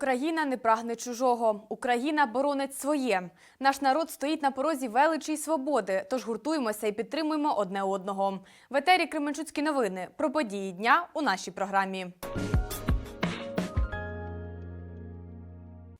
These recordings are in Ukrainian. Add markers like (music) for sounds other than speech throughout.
Україна не прагне чужого. Україна боронить своє. Наш народ стоїть на порозі величі й свободи. Тож гуртуємося і підтримуємо одне одного. В етері Кременчуцькі новини про події дня у нашій програмі.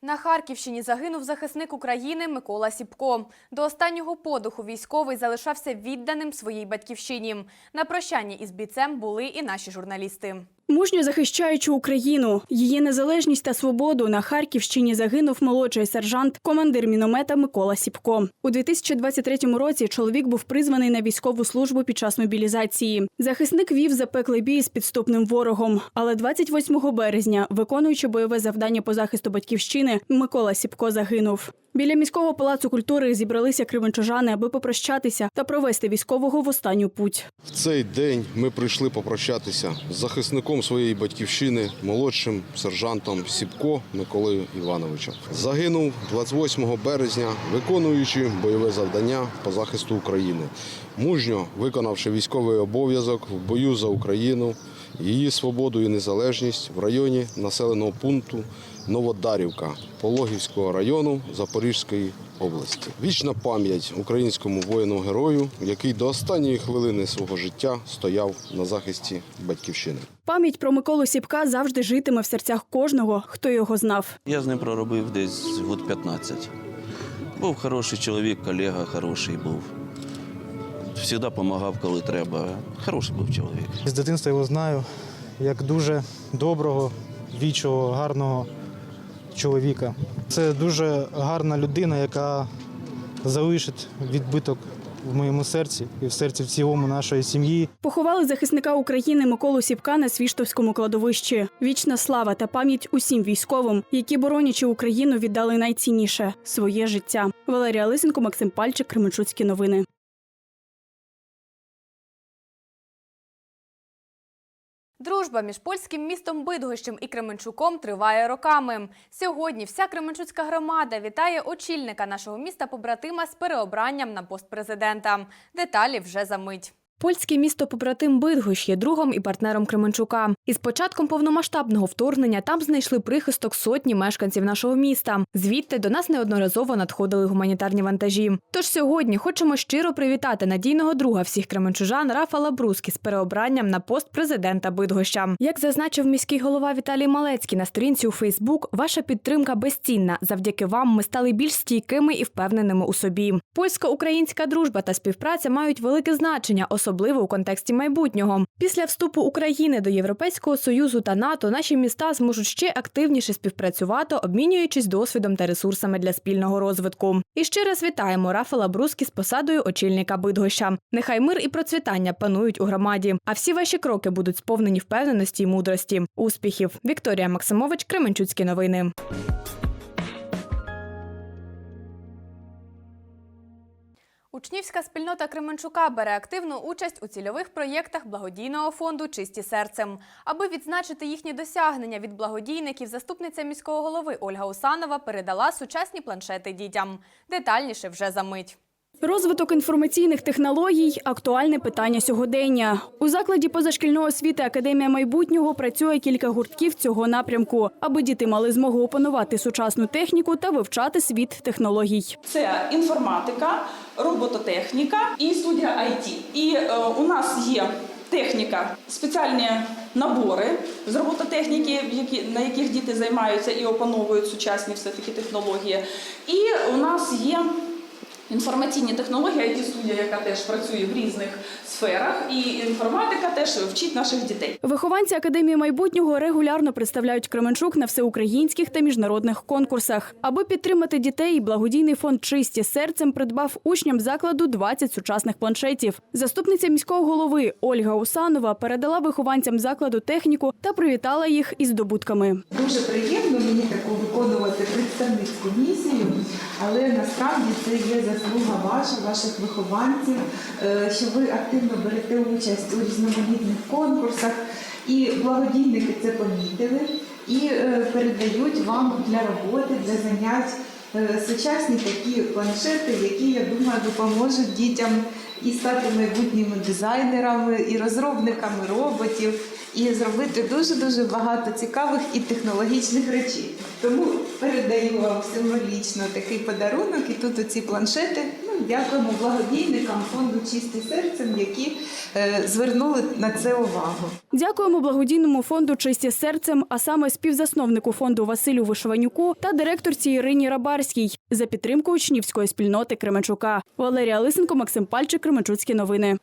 На Харківщині загинув захисник України Микола Сіпко. До останнього подуху військовий залишався відданим своїй батьківщині. На прощанні із бійцем були і наші журналісти. Мужньо захищаючи Україну, її незалежність та свободу на Харківщині загинув молодший сержант, командир міномета Микола Сіпко. У 2023 році чоловік був призваний на військову службу під час мобілізації. Захисник вів запеклий бій з підступним ворогом. Але 28 березня, виконуючи бойове завдання по захисту батьківщини, Микола Сіпко загинув. Біля міського палацу культури зібралися кременчужани, аби попрощатися та провести військового в останню путь. В цей день ми прийшли попрощатися з захисником своєї батьківщини, молодшим сержантом Сіпко Миколою Івановичем. Загинув 28 березня, виконуючи бойове завдання по захисту України, мужньо виконавши військовий обов'язок в бою за Україну, її свободу і незалежність в районі населеного пункту Новодарівка Пологівського району Запорізької області. Вічна пам'ять українському воїну-герою, який до останньої хвилини свого життя стояв на захисті батьківщини. Пам'ять про Миколу Сіпка завжди житиме в серцях кожного, хто його знав. Я з ним проробив десь год 15. Був хороший чоловік, колега хороший був. Завжди допомагав, коли треба. Хороший був чоловік. З дитинства його знаю як дуже доброго, вічого, гарного чоловіка. Це дуже гарна людина, яка залишить відбиток в моєму серці і в серці в цілому нашої сім'ї. Поховали захисника України Миколу Сіпка на Свіштовському кладовищі. Вічна слава та пам'ять усім військовим, які боронячи Україну віддали найцінніше своє життя. Валерія Лисенко, Максим Пальчик, Кременчуцькі новини. Дружба між польським містом Бидгощем і Кременчуком триває роками. Сьогодні вся Кременчуцька громада вітає очільника нашого міста побратима з переобранням на пост президента. Деталі вже за мить. Польське місто побратим Бидгощ є другом і партнером Кременчука. Із початком повномасштабного вторгнення там знайшли прихисток сотні мешканців нашого міста. Звідти до нас неодноразово надходили гуманітарні вантажі. Тож сьогодні хочемо щиро привітати надійного друга всіх кременчужан Рафала Брускі з переобранням на пост президента Бидгоща. Як зазначив міський голова Віталій Малецький на сторінці у Фейсбук, ваша підтримка безцінна. Завдяки вам ми стали більш стійкими і впевненими у собі. Польсько-українська дружба та співпраця мають велике значення, особливо у контексті майбутнього. Після вступу України до Європейського союзу та НАТО наші міста зможуть ще активніше співпрацювати, обмінюючись досвідом та ресурсами для спільного розвитку. І ще раз вітаємо Рафала Брускі з посадою очільника Бидгоща. Нехай мир і процвітання панують у громаді. А всі ваші кроки будуть сповнені впевненості й мудрості. Успіхів! Вікторія Максимович, Кременчуцькі новини. Учнівська спільнота Кременчука бере активну участь у цільових проєктах благодійного фонду Чисті серцем. Аби відзначити їхні досягнення від благодійників, заступниця міського голови Ольга Усанова передала сучасні планшети дітям. Детальніше вже за мить. Розвиток інформаційних технологій актуальне питання сьогодення. У закладі позашкільної освіти Академія майбутнього працює кілька гуртків цього напрямку, аби діти мали змогу опанувати сучасну техніку та вивчати світ технологій. Це інформатика, робототехніка і студія IT. І е, у нас є техніка, спеціальні набори з робототехніки, які, на яких діти займаються і опановують сучасні все-таки технології. І у нас є інформаційні технології, it студія, яка теж працює в різних сферах, і інформатика теж вчить наших дітей. Вихованці Академії майбутнього регулярно представляють Кременчук на всеукраїнських та міжнародних конкурсах. Аби підтримати дітей, благодійний фонд Чисті серцем придбав учням закладу 20 сучасних планшетів. Заступниця міського голови Ольга Усанова передала вихованцям закладу техніку та привітала їх із здобутками. Дуже приємно мені таку виконувати представницьку місію, але насправді це є заслуга ваша, ваших вихованців, е, що ви активно берете участь у різноманітних конкурсах, і благодійники це помітили і е, передають вам для роботи, для занять е, сучасні такі планшети, які, я думаю, допоможуть дітям і стати майбутніми дизайнерами, і розробниками роботів, і зробити дуже дуже багато цікавих і технологічних речей. Тому передаю вам символічно такий подарунок. І тут оці планшети. Ну, дякуємо благодійникам фонду Чисте серцем, які е, звернули на це увагу. Дякуємо благодійному фонду Чисті серцем, а саме співзасновнику фонду Василю Вишиванюку та директорці Ірині Рабарській за підтримку учнівської спільноти Кременчука. Валерія Лисенко, Максим Пальчик, Кременчуцькі новини.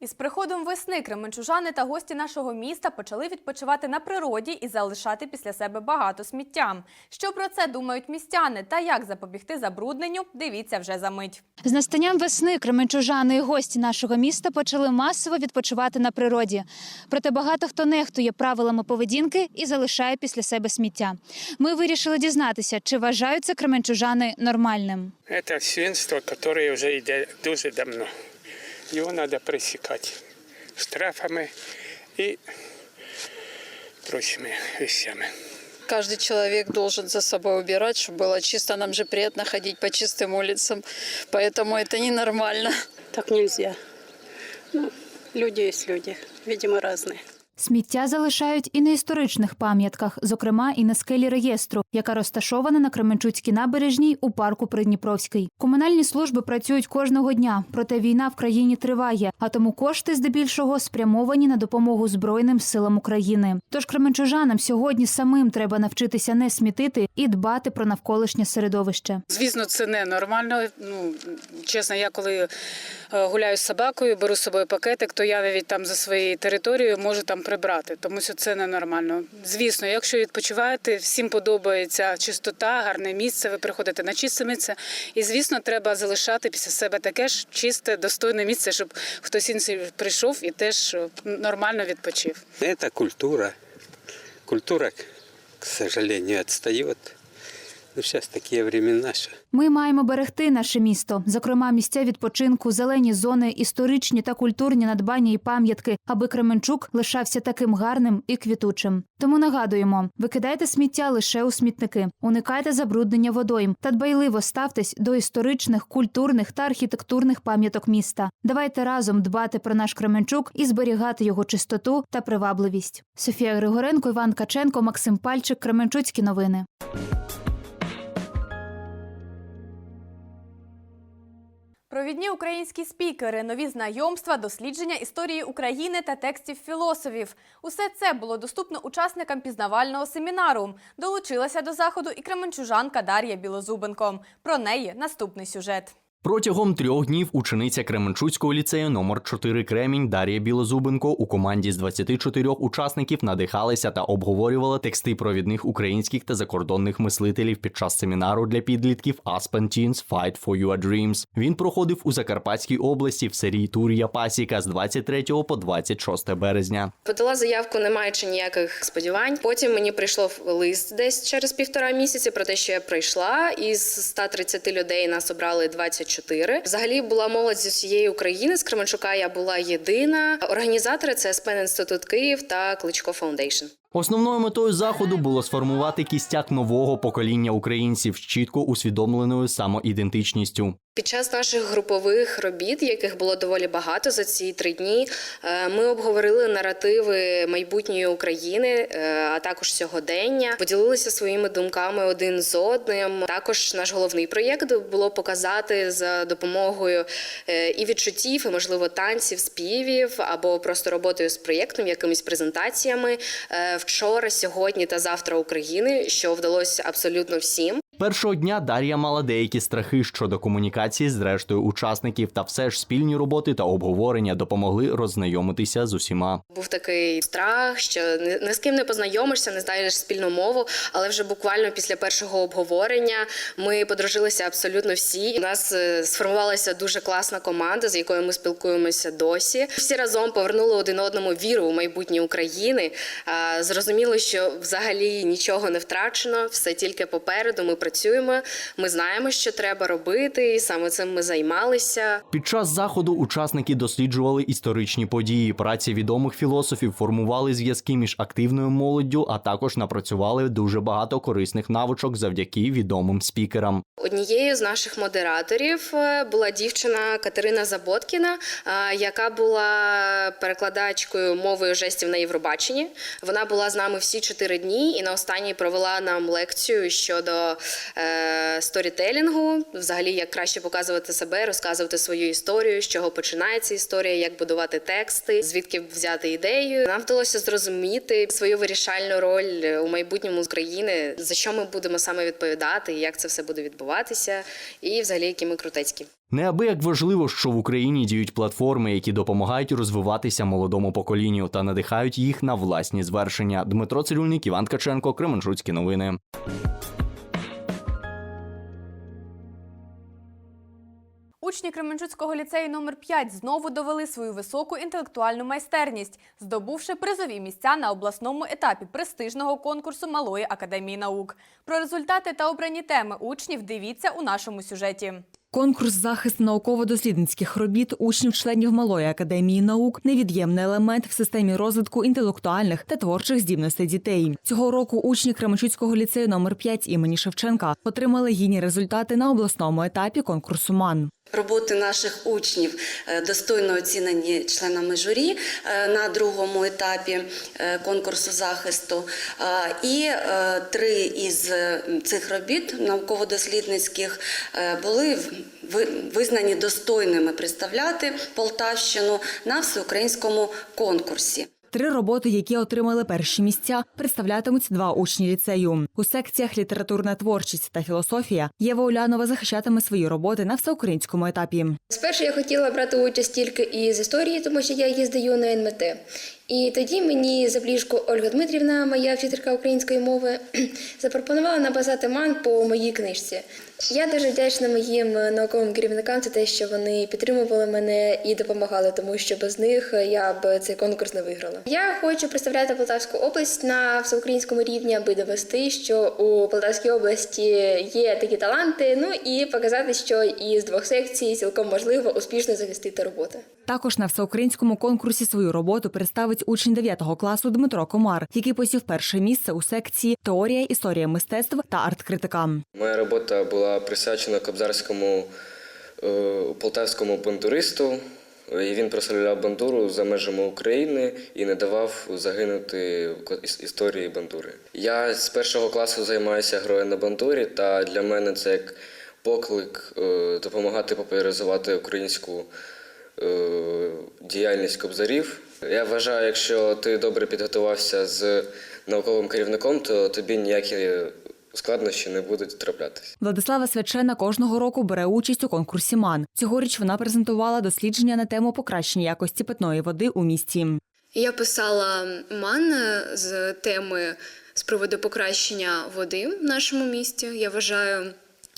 Із приходом весни кременчужани та гості нашого міста почали відпочивати на природі і залишати після себе багато сміття. Що про це думають містяни та як запобігти забрудненню? Дивіться вже за мить. З настанням весни кременчужани і гості нашого міста почали масово відпочивати на природі. Проте багато хто нехтує правилами поведінки і залишає після себе сміття. Ми вирішили дізнатися, чи вважають це кременчужани нормальним. Это свинство, которое уже йде дуже давно. Його треба пресікати штрафами і прочими вещами. Каждый человек должен за собой убирать, чтобы было чисто. Нам же приятно ходить по чистым улицам, поэтому это ненормально. Так нельзя. Ну, люди есть люди, видимо, разные. Сміття залишають і на історичних пам'ятках, зокрема і на скелі реєстру, яка розташована на Кременчуцькій набережній у парку Придніпровський. Комунальні служби працюють кожного дня, проте війна в країні триває, а тому кошти здебільшого спрямовані на допомогу Збройним силам України. Тож кременчужанам сьогодні самим треба навчитися не смітити і дбати про навколишнє середовище. Звісно, це не нормально. Ну чесно, я коли е, гуляю з собакою, беру з собою пакетик, то я навіть там за своєю територією можу там прибрати, тому що це ненормально. Звісно, якщо відпочиваєте, всім подобається чистота, гарне місце. Ви приходите на чисте місце, і звісно, треба залишати після себе таке ж чисте, достойне місце, щоб хтось інший прийшов і теж нормально відпочив. Це культура. Культура, к сожалению, отстает. Ну, сейчас такие времена, что Ми маємо берегти наше місто, зокрема місця відпочинку, зелені зони, історичні та культурні надбання і пам'ятки, аби Кременчук лишався таким гарним і квітучим. Тому нагадуємо: викидайте сміття лише у смітники, уникайте забруднення водойм та дбайливо ставтесь до історичних, культурних та архітектурних пам'яток міста. Давайте разом дбати про наш Кременчук і зберігати його чистоту та привабливість. Софія Григоренко, Іван Каченко, Максим Пальчик, Кременчуцькі новини. Провідні українські спікери, нові знайомства, дослідження історії України та текстів філософів. Усе це було доступно учасникам пізнавального семінару. Долучилася до заходу і кременчужанка Дар'я Білозубенко. Про неї наступний сюжет. Протягом трьох днів учениця Кременчуцького ліцею номер 4 Кремінь Дар'я Білозубенко у команді з 24 учасників надихалися та обговорювала тексти провідних українських та закордонних мислителів під час семінару для підлітків Aspen Teens Fight for Your Dreams. Він проходив у Закарпатській області в серії Тур'я Пасіка з 23 по 26 березня. Подала заявку, не маючи ніяких сподівань. Потім мені прийшов лист десь через півтора місяці про те, що я прийшла. Із 130 людей нас обрали 24. Взагалі була молодь з усієї України. З Кременчука я була єдина. Організатори це СПН Інститут Київ та Кличко Фаундейшн. Основною метою заходу було сформувати кістяк нового покоління українців з чітко усвідомленою самоідентичністю. Під час наших групових робіт, яких було доволі багато за ці три дні, е, ми обговорили наративи майбутньої України, е, а також сьогодення, поділилися своїми думками один з одним. Також наш головний проєкт було показати за допомогою е, і відчуттів, і можливо танців, співів або просто роботою з проєктом, якимись презентаціями вчора, сьогодні та завтра України, що вдалося абсолютно всім. Першого дня Дар'я мала деякі страхи щодо комунікації з рештою учасників, та все ж спільні роботи та обговорення допомогли роззнайомитися з усіма. Був такий страх, що ні з ким не познайомишся, не знаєш спільну мову. Але вже буквально після першого обговорення ми подружилися абсолютно всі. У нас е, сформувалася дуже класна команда, з якою ми спілкуємося досі. Всі разом повернули один одному віру у майбутнє України. Зрозуміло, що взагалі нічого не втрачено, все тільки попереду. Ми працюємо. Ми знаємо, що треба робити, і саме цим ми займалися. Під час заходу учасники досліджували історичні події. Праці відомих філософів формували зв'язки між активною молоддю, а також напрацювали дуже багато корисних навичок завдяки відомим спікерам. Однією з наших модераторів е, була дівчина Катерина Заботкіна, е, яка була перекладачкою мовою жестів на Євробаченні. Вона була з нами всі чотири дні і на останній провела нам лекцію щодо сторітелінгу, взагалі як краще показувати себе, розказувати свою історію, з чого починається історія, як будувати тексти, звідки взяти ідею. Нам вдалося зрозуміти свою вирішальну роль у майбутньому України, за що ми будемо саме відповідати, як це все буде відбуватися, і взагалі які ми крутецькі. Неабияк важливо, що в Україні діють платформи, які допомагають розвиватися молодому поколінню та надихають їх на власні звершення. Дмитро Цирюльник, Іван Ткаченко, Кременчуцькі новини. Учні Кременчуцького ліцею номер 5 знову довели свою високу інтелектуальну майстерність, здобувши призові місця на обласному етапі престижного конкурсу Малої академії наук. Про результати та обрані теми учнів дивіться у нашому сюжеті. Конкурс захист науково-дослідницьких робіт учнів-членів Малої академії наук невід'ємний елемент в системі розвитку інтелектуальних та творчих здібностей дітей. Цього року учні Кременчуцького ліцею номер 5 імені Шевченка отримали гідні результати на обласному етапі конкурсу МАН. Роботи наших учнів е, достойно оцінені членами журі е, на другому етапі е, конкурсу захисту. І три із цих робіт науково-дослідницьких були визнані достойними представляти Полтавщину на всеукраїнському конкурсі. Три роботи, які отримали перші місця, представлятимуть два учні ліцею. У секціях літературна творчість та філософія Єва Улянова захищатиме свої роботи на всеукраїнському етапі. Спершу я хотіла брати участь тільки із історії, тому що я її здаю на НМТ. І тоді мені забліжку Ольга Дмитрівна, моя вчителька української мови, (clears throat) запропонувала написати ман по моїй книжці. Я дуже вдячна моїм науковим керівникам за те, що вони підтримували мене і допомагали, тому що без них я б цей конкурс не виграла. Я хочу представляти Полтавську область на всеукраїнському рівні, аби довести, що у Полтавській області є такі таланти. Ну і показати, що із двох секцій цілком можливо успішно захистити роботи. Також на всеукраїнському конкурсі свою роботу представить учень 9 класу Дмитро Комар, який посів перше місце у секції Теорія, історія мистецтв та арт-критика. Моя робота була присвячена кобзарському е, полтавському бандуристу. І він прославляв бандуру за межами України і не давав загинути історії бандури. Я з першого класу займаюся грою на бандурі, та для мене це як поклик е, допомагати популяризувати українську е, діяльність кобзарів. Я вважаю, якщо ти добре підготувався з науковим керівником, то тобі ніякі складнощі не будуть траплятися. Владислава Свячена кожного року бере участь у конкурсі МАН. Цьогоріч вона презентувала дослідження на тему покращення якості питної води у місті. Я писала ман з теми з приводу покращення води в нашому місті. Я вважаю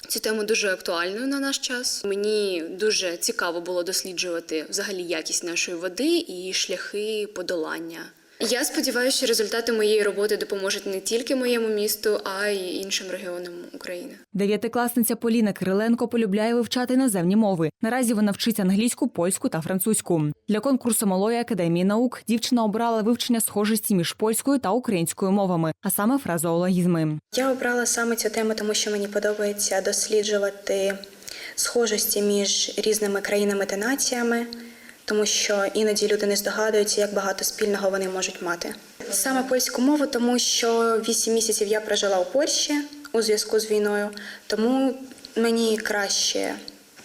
цю тему дуже актуальною на наш час. Мені дуже цікаво було досліджувати взагалі якість нашої води і шляхи подолання. Я сподіваюся, що результати моєї роботи допоможуть не тільки моєму місту, а й іншим регіонам України. Дев'ятикласниця Поліна Кириленко полюбляє вивчати іноземні мови. Наразі вона вчить англійську, польську та французьку. Для конкурсу Малої академії наук дівчина обрала вивчення схожості між польською та українською мовами, а саме фразеологізми. Я обрала саме цю тему, тому що мені подобається досліджувати схожості між різними країнами та націями, тому що іноді люди не здогадуються, як багато спільного вони можуть мати. Саме польську мову, тому що 8 місяців я прожила у Польщі у зв'язку з війною, тому мені краще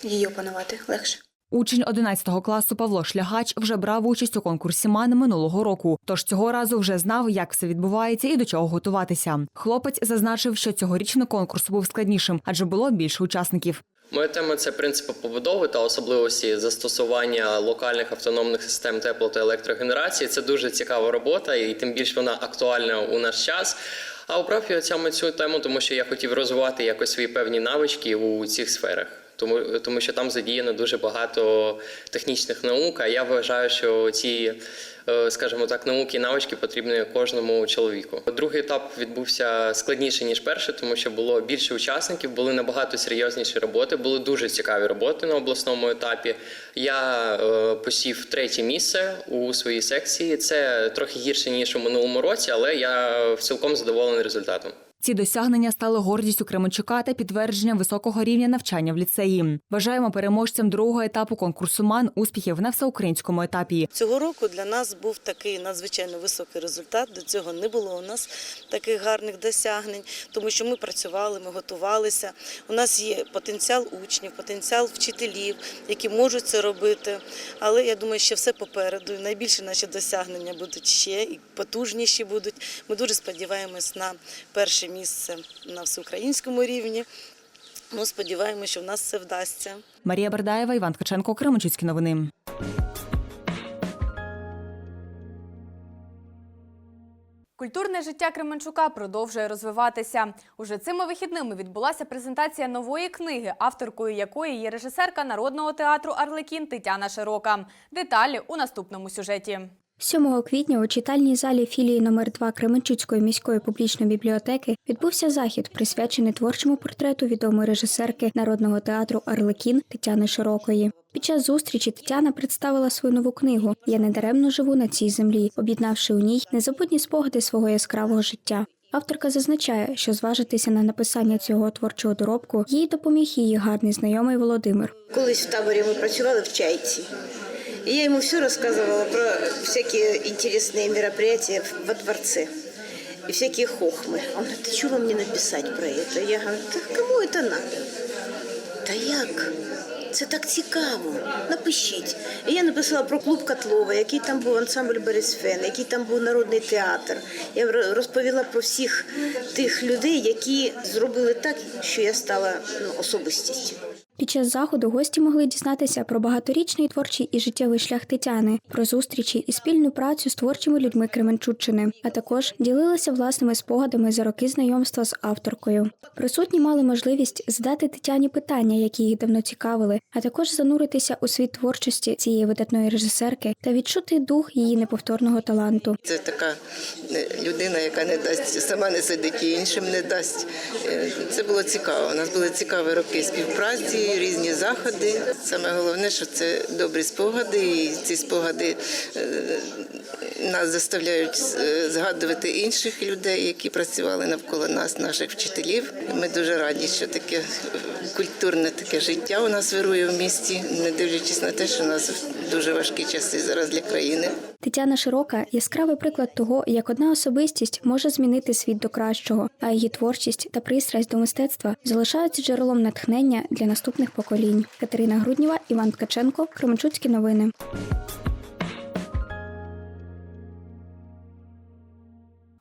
її опанувати легше. Учень 11 класу Павло Шлягач вже брав участь у конкурсі МАН минулого року. Тож цього разу вже знав, як все відбувається і до чого готуватися. Хлопець зазначив, що цьогорічний конкурс був складнішим, адже було більше учасників. Моя тема це принципи побудови та особливості застосування локальних автономних систем тепло та електрогенерації. Це дуже цікава робота, і тим більше вона актуальна у наш час. А обрав я цю тему, тому що я хотів розвивати якось свої певні навички у цих сферах. Тому, тому що там задіяно дуже багато технічних наук. А я вважаю, що ці, е, скажімо так, науки і навички потрібні кожному чоловіку. Другий етап відбувся складніше ніж перший, тому що було більше учасників, були набагато серйозніші роботи, були дуже цікаві роботи на обласному етапі. Я е, посів третє місце у своїй секції. Це трохи гірше ніж у минулому році, але я цілком задоволений результатом. Ці досягнення стали гордістю Кременчука та підтвердженням високого рівня навчання в ліцеї. Вважаємо переможцем другого етапу конкурсу МАН успіхів на всеукраїнському етапі. Цього року для нас був такий надзвичайно високий результат. До цього не було у нас таких гарних досягнень, тому що ми працювали, ми готувалися. У нас є потенціал учнів, потенціал вчителів, які можуть це робити. Але я думаю, що все попереду. І Найбільші наші досягнення будуть ще і потужніші будуть. Ми дуже сподіваємось на перше місце на всеукраїнському рівні. Ну, сподіваємося, що в нас це вдасться. Марія Бердаєва, Іван Ткаченко, Кременчуцькі новини. Культурне життя Кременчука продовжує розвиватися. Уже цими вихідними відбулася презентація нової книги, авторкою якої є режисерка народного театру Арлекін Тетяна Широка. Деталі у наступному сюжеті. 7 квітня у читальній залі філії номер 2 Кременчуцької міської публічної бібліотеки відбувся захід, присвячений творчому портрету відомої режисерки народного театру Арлекін Тетяни Широкої. Під час зустрічі Тетяна представила свою нову книгу Я недаремно живу на цій землі, об'єднавши у ній незабутні спогади свого яскравого життя. Авторка зазначає, що зважитися на написання цього творчого доробку їй допоміг її гарний знайомий Володимир. Колись в таборі ми працювали в чайці. И я ему все рассказывала про всякие интересные мероприятия во дворце. И всякие хохмы. Он говорит, что вам мне написать про это? Я говорю, да кому это надо? Та як? Це так цікаво. Напишіть. І я написала про клуб Котлова, який там був ансамбль Борисфен, який там був народний театр. Я розповіла про всіх тих людей, які зробили так, що я стала ну, особистістю. Під час заходу гості могли дізнатися про багаторічний творчий і життєвий шлях Тетяни, про зустрічі і спільну працю з творчими людьми Кременчуччини, а також ділилися власними спогадами за роки знайомства з авторкою. Присутні мали можливість задати Тетяні питання, які їх давно цікавили, а також зануритися у світ творчості цієї видатної режисерки та відчути дух її неповторного таланту. Це така е, людина, яка не дасть сама не сидить і іншим не дасть. Е, Це було цікаво. У нас були цікаві роки співпраці, різні заходи. Саме головне, що це добрі спогади, і ці спогади е, нас заставляють е, згадувати інших людей, які працювали навколо нас, наших вчителів. Ми дуже раді, що таке культурне таке життя у нас вирує в місті, не дивлячись на те, що у нас дуже важкі часи зараз для країни. Тетяна Широка яскравий приклад того, як одна особистість може змінити світ до кращого, а її творчість та пристрасть до мистецтва залишаються джерелом натхнення для наступних поколінь. Катерина Грудніва, Іван Ткаченко, Кременчуцькі новини.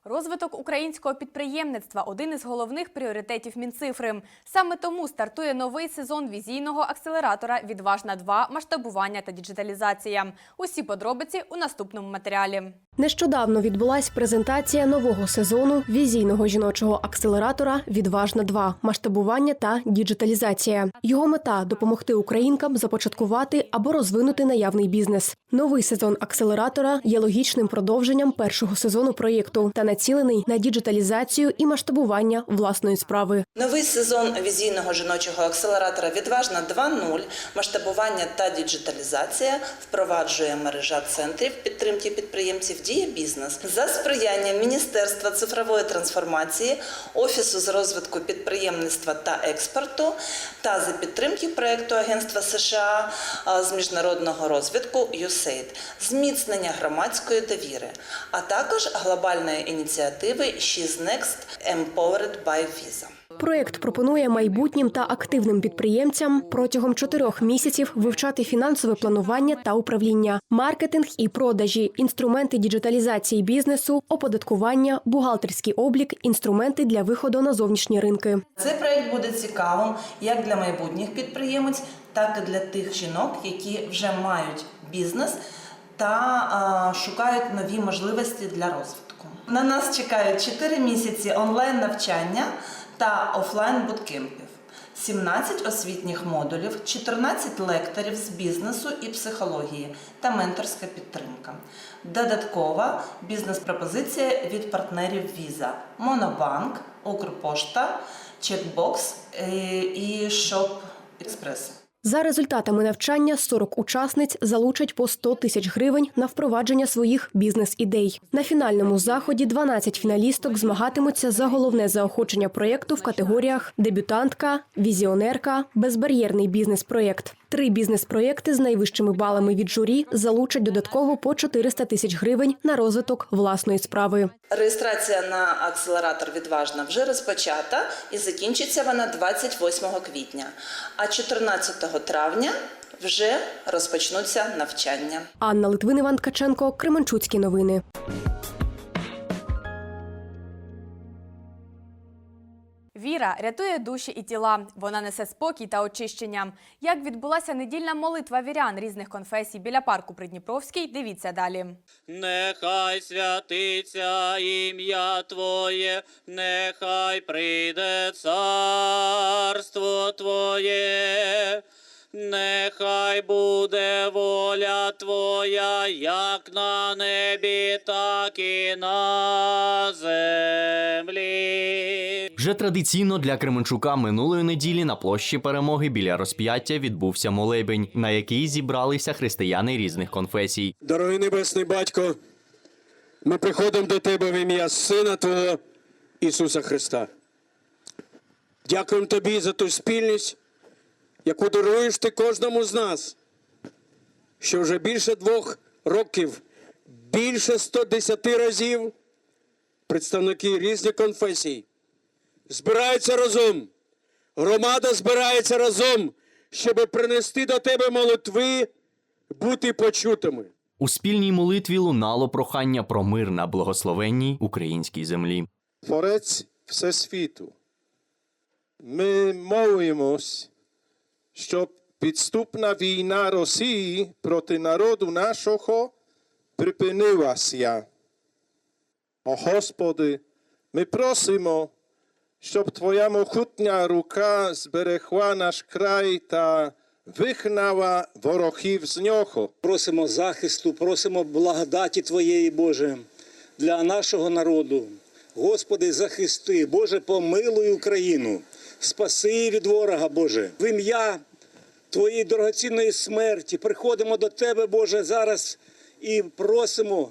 Розвиток українського підприємництва один із головних пріоритетів Мінцифри. Саме тому стартує новий сезон візійного акселератора Відважна 2 масштабування та діджиталізація. Усі подробиці у наступному матеріалі. Нещодавно відбулась презентація нового сезону візійного жіночого акселератора Відважна 2 масштабування та діджиталізація. Його мета допомогти українкам започаткувати або розвинути наявний бізнес. Новий сезон акселератора є логічним продовженням першого сезону проєкту та націлений на діджиталізацію і масштабування власної справи. Новий сезон візійного жіночого акселератора Відважна 2.0 масштабування та діджиталізація впроваджує мережа центрів підтримки підприємців Дія бізнес за сприяння Міністерства цифрової трансформації, Офісу з розвитку підприємництва та експорту та за підтримки проекту Агентства США з міжнародного розвитку USAID, зміцнення громадської довіри, а також глобальної ініціативи She's Next Empowered by Visa. Проєкт пропонує майбутнім та активним підприємцям протягом чотирьох місяців вивчати фінансове планування та управління, маркетинг і продажі, інструменти діджиталізації бізнесу, оподаткування, бухгалтерський облік, інструменти для виходу на зовнішні ринки. Цей проект буде цікавим як для майбутніх підприємець, так і для тих жінок, які вже мають бізнес та шукають нові можливості для розвитку. На нас чекають 4 місяці онлайн навчання та офлайн буткемпів. 17 освітніх модулів, 14 лекторів з бізнесу і психології та менторська підтримка. Додаткова бізнес-пропозиція від партнерів Visa, Монобанк, Укрпошта, Чекбокс е, і Шоп Експрес. За результатами навчання 40 учасниць залучать по 100 тисяч гривень на впровадження своїх бізнес-ідей. На фінальному заході 12 фіналісток змагатимуться за головне заохочення проєкту в категоріях дебютантка, візіонерка, безбар'єрний бізнес-проєкт. Три бізнес-проєкти з найвищими балами від журі залучать додатково по 400 тисяч гривень на розвиток власної справи. Реєстрація на акселератор відважна вже розпочата і закінчиться вона 28 квітня. А 14 травня вже розпочнуться навчання. Анна Литвин, Іван Ткаченко, Кременчуцькі новини. Віра рятує душі і тіла. Вона несе спокій та очищення. Як відбулася недільна молитва вірян різних конфесій біля парку Придніпровський, дивіться далі. Нехай святиться ім'я Твоє, нехай прийде царство Твоє, нехай буде воля Твоя, як на небі, так і на землі. Вже традиційно для Кременчука минулої неділі на площі перемоги біля розп'яття відбувся молебень, на який зібралися християни різних конфесій. Дорогий Небесний Батько, ми приходимо до Тебе в ім'я Сина Твого Ісуса Христа. Дякуємо Тобі за ту спільність, яку даруєш ти кожному з нас, що вже більше двох років, більше 110 разів представники різних конфесій збираються разом. Громада збирається разом, щоб принести до тебе молитви, бути почутими. У спільній молитві лунало прохання про мир на благословенній українській землі. Творець Всесвіту. Ми молимось, щоб підступна війна Росії проти народу нашого припинилася. О Господи, ми просимо, щоб Твоя могутня рука зберегла наш край та вигнала ворогів з нього. Просимо захисту, просимо благодаті Твоєї, Боже, для нашого народу. Господи, захисти, Боже, помилуй Україну, спаси від ворога, Боже. В ім'я Твоєї дорогоцінної смерті приходимо до Тебе, Боже, зараз і просимо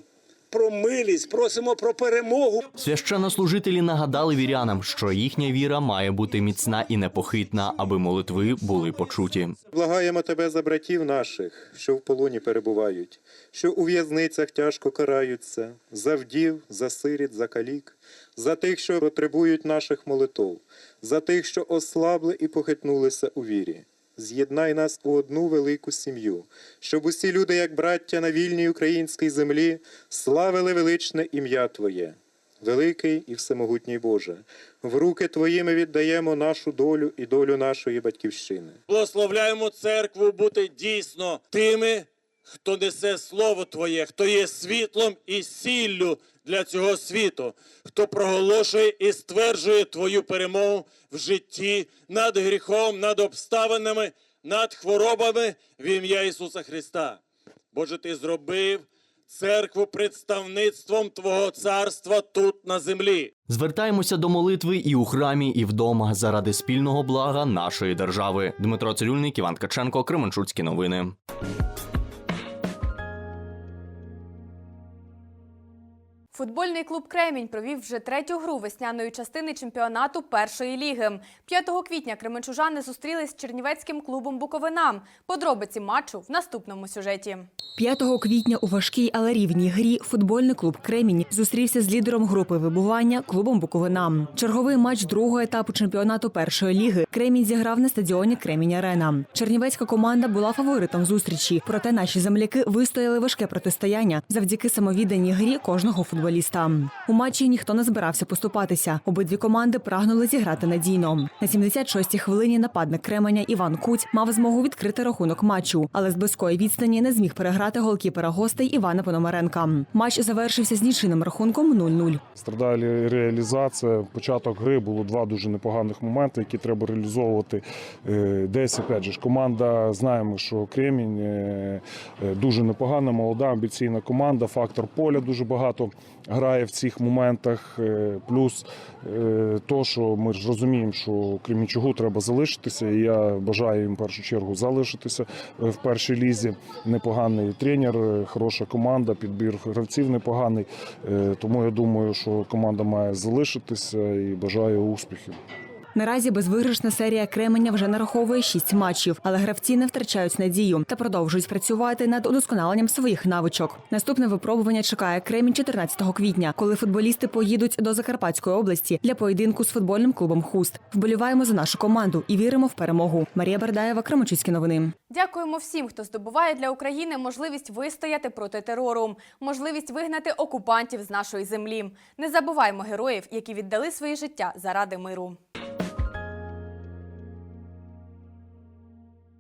про милість, просимо про перемогу. Священнослужителі нагадали вірянам, що їхня віра має бути міцна і непохитна, аби молитви були почуті. Благаємо тебе за братів наших, що в полоні перебувають, що у в'язницях тяжко караються, за вдів, за сиріт, за калік, за тих, що потребують наших молитов, за тих, що ослабли і похитнулися у вірі. З'єднай нас у одну велику сім'ю, щоб усі люди, як браття на вільній українській землі, славили величне ім'я Твоє. Великий і всемогутній Боже, в руки Твої ми віддаємо нашу долю і долю нашої батьківщини. Благословляємо церкву бути дійсно тими, хто несе слово Твоє, хто є світлом і сіллю для цього світу, хто проголошує і стверджує Твою перемогу в житті над гріхом, над обставинами, над хворобами в ім'я Ісуса Христа. Боже, Ти зробив церкву представництвом Твого царства тут на землі. Звертаємося до молитви і у храмі, і вдома заради спільного блага нашої держави. Дмитро Цирюльник, Іван Ткаченко, Кременчуцькі новини. Футбольний клуб Кремінь провів вже третю гру весняної частини чемпіонату першої ліги. 5 квітня кременчужани зустрілись з чернівецьким клубом Буковина. Подробиці матчу в наступному сюжеті. 5 квітня у важкій, але рівній грі футбольний клуб Кремінь зустрівся з лідером групи вибування клубом Буковина. Черговий матч другого етапу чемпіонату першої ліги Кремінь зіграв на стадіоні Кремінь Арена. Чернівецька команда була фаворитом зустрічі, проте наші земляки вистояли важке протистояння завдяки самовідданій грі кожного футболіста. Футболіста. У матчі ніхто не збирався поступатися. Обидві команди прагнули зіграти надійно. На 76-й хвилині нападник Кременя Іван Куць мав змогу відкрити рахунок матчу, але з близької відстані не зміг переграти голкіпера гостей Івана Пономаренка. Матч завершився з нічийним рахунком 0-0. Страдає реалізація. Початок гри було два дуже непоганих моменти, які треба реалізовувати. Е, Десь опять же команда. Знаємо, що Кремінь е, е, дуже непогана, молода, амбіційна команда. Фактор поля дуже багато грає в цих моментах. Е, Плюс е, то, що ми ж розуміємо, що Кремінчугу треба залишитися. І я бажаю їм в першу чергу залишитися е, в першій лізі. Непоганий тренер, хороша команда, підбір гравців непоганий. Тому я думаю, що команда має залишитися і бажаю успіхів. Наразі безвиграшна серія Кременя вже нараховує шість матчів, але гравці не втрачають надію та продовжують працювати над удосконаленням своїх навичок. Наступне випробування чекає Кремінь 14 квітня, коли футболісти поїдуть до Закарпатської області для поєдинку з футбольним клубом Хуст. Вболіваємо за нашу команду і віримо в перемогу. Марія Бердаєва, Кременчуцькі новини. Дякуємо всім, хто здобуває для України можливість вистояти проти терору, можливість вигнати окупантів з нашої землі. Не забуваймо героїв, які віддали свої життя заради миру.